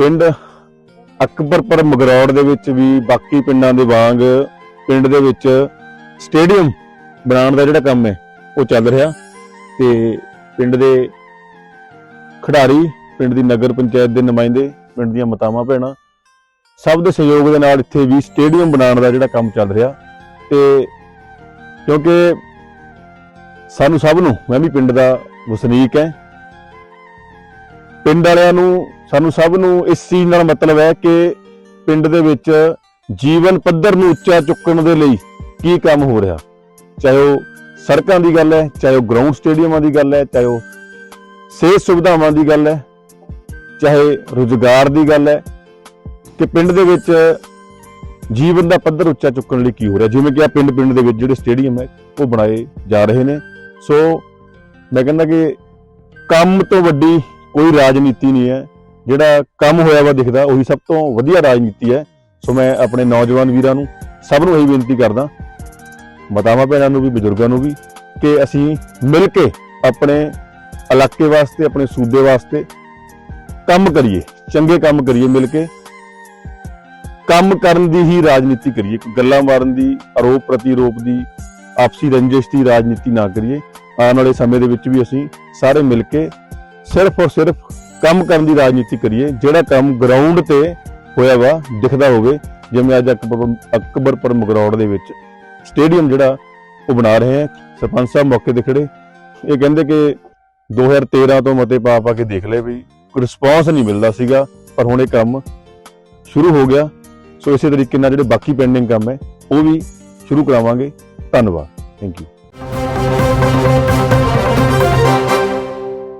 ਪਿੰਡ ਅਕਬਰਪੁਰ ਮਗਰੌੜ ਦੇ ਵਿੱਚ ਵੀ ਬਾਕੀ ਪਿੰਡਾਂ ਦੇ ਵਾਂਗ ਪਿੰਡ ਦੇ ਵਿੱਚ ਸਟੇਡੀਅਮ ਬਣਾਉਣ ਦਾ ਜਿਹੜਾ ਕੰਮ ਹੈ, ਉਹ ਚੱਲ ਰਿਹਾ ਤੇ ਪਿੰਡ ਦੇ ਖਿਡਾਰੀ, ਪਿੰਡ ਦੀ ਨਗਰ ਪੰਚਾਇਤ ਦੇ ਨੁਮਾਇੰਦੇ, ਪਿੰਡ ਦੀਆਂ ਮਤਾਵਾਂ, ਭੈਣਾਂ ਸਭ ਦੇ ਸਹਿਯੋਗ ਦੇ ਨਾਲ ਇੱਥੇ ਵੀ ਸਟੇਡੀਅਮ ਬਣਾਉਣ ਦਾ ਜਿਹੜਾ ਕੰਮ ਚੱਲ ਰਿਹਾ ਤੇ ਕਿਉਂਕਿ ਸਾਨੂੰ ਸਭ ਨੂੰ, ਮੈਂ ਵੀ ਪਿੰਡ ਦਾ ਵਸਨੀਕ ਹੈ, ਪਿੰਡ ਵਾਲਿਆਂ ਨੂੰ ਸਾਨੂੰ ਸਭ ਨੂੰ ਇਸ ਚੀਜ਼ ਨਾਲ ਮਤਲਬ ਹੈ ਕਿ ਪਿੰਡ ਦੇ ਵਿੱਚ ਜੀਵਨ ਪੱਧਰ ਨੂੰ ਉੱਚਾ ਚੁੱਕਣ ਦੇ ਲਈ ਕੀ ਕੰਮ ਹੋ ਰਿਹਾ? ਚਾਹੇ ਉਹ ਸੜਕਾਂ ਦੀ ਗੱਲ ਹੈ, ਚਾਹੇ ਉਹ ਗਰਾਊਂਡ ਸਟੇਡੀਅਮਾਂ ਦੀ ਗੱਲ ਹੈ, ਚਾਹੇ ਉਹ ਸਿਹਤ ਸੁਵਿਧਾਵਾਂ ਦੀ ਗੱਲ ਹੈ, ਚਾਹੇ ਰੁਜ਼ਗਾਰ ਦੀ ਗੱਲ ਹੈ, ਕਿ ਪਿੰਡ ਦੇ ਵਿੱਚ ਜੀਵਨ ਦਾ ਪੱਧਰ ਉੱਚਾ ਚੁੱਕਣ ਲਈ ਕੀ ਹੋ ਰਿਹਾ? ਜਿਵੇਂ ਕਿ ਆ ਪਿੰਡ ਪਿੰਡ ਦੇ ਵਿੱਚ ਜਿਹੜੇ ਸਟੇਡੀਅਮ ਹੈ, ਉਹ ਬਣਾਏ ਜਾ ਰਹੇ ਨੇ। ਸੋ ਮੈਂ ਕਹਿੰਦਾ ਕਿ ਕੰਮ ਤੋਂ ਵੱਡੀ ਕੋਈ ਰਾਜਨੀਤੀ ਨਹੀਂ ਹੈ। ਜਿਹੜਾ ਕੰਮ ਹੋਇਆ ਵਾ ਦਿਖਦਾ, ਉਹੀ ਸਭ ਤੋਂ ਵਧੀਆ ਰਾਜਨੀਤੀ ਹੈ। ਸੋ ਮੈਂ ਆਪਣੇ ਨੌਜਵਾਨ ਵੀਰਾਂ ਨੂੰ ਸਭ ਨੂੰ ਇਹੀ ਬੇਨਤੀ ਕਰਦਾ, ਮਾਤਾਵਾਂ ਭੈਣਾਂ ਨੂੰ ਵੀ, ਬਜ਼ੁਰਗਾਂ ਨੂੰ ਵੀ, ਕਿ ਅਸੀਂ ਮਿਲ ਕੇ ਆਪਣੇ ਇਲਾਕੇ ਵਾਸਤੇ, ਆਪਣੇ ਸੂਬੇ ਵਾਸਤੇ ਕੰਮ ਕਰੀਏ, ਚੰਗੇ ਕੰਮ ਕਰੀਏ ਮਿਲ ਕੇ। ਕੰਮ ਕਰਨ ਦੀ ਹੀ ਰਾਜਨੀਤੀ ਕਰੀਏ ਗੱਲਾਂ ਮਾਰਨ ਦੀ, ਆਰੋਪ ਪ੍ਰਤੀਰੋਪ ਦੀ, ਆਪਸੀ ਰੰਜਿਸ਼ ਦੀ ਰਾਜਨੀਤੀ ਨਾ ਕਰੀਏ। ਆਉਣ ਵਾਲੇ ਸਮੇਂ ਦੇ ਵਿੱਚ ਵੀ ਅਸੀਂ ਸਾਰੇ ਮਿਲ ਕੇ ਸਿਰਫ ਔਰ ਸਿਰਫ ਕੰਮ ਕਰਨ ਦੀ ਰਾਜਨੀਤੀ ਕਰੀਏ, ਜਿਹੜਾ ਕੰਮ ਗਰਾਊਂਡ ਤੇ ਹੋਇਆ ਵਾ, ਦਿਖਦਾ ਹੋਵੇ, ਜਿਵੇਂ ਅੱਜ ਅਕਬਰ ਅਕਬਰਪੁਰ ਮਗਰੌੜ ਦੇ ਵਿੱਚ ਸਟੇਡੀਅਮ ਜਿਹੜਾ, ਉਹ ਬਣਾ ਰਹੇ ਹੈ ਸਰਪੰਚ ਸਾਹਿਬ ਮੌਕੇ ਤੇ ਖੜੇ। ਇਹ ਕਹਿੰਦੇ ਕਿ 2013 ਤੋਂ ਮਤੇ ਪਾ ਪਾ ਕੇ ਦੇਖ ਲਏ ਵੀ ਕੋਈ ਰਿਸਪੌਂਸ ਨਹੀਂ ਮਿਲਦਾ ਸੀਗਾ, ਪਰ ਹੁਣ ਇਹ ਕੰਮ ਸ਼ੁਰੂ ਹੋ ਗਿਆ। ਸੋ ਇਸੇ ਤਰੀਕੇ ਨਾਲ ਜਿਹੜੇ ਬਾਕੀ ਪੈਂਡਿੰਗ ਕੰਮ ਹੈ, ਉਹ ਵੀ ਸ਼ੁਰੂ ਕਰਾਵਾਂਗੇ। ਧੰਨਵਾਦ। Thank you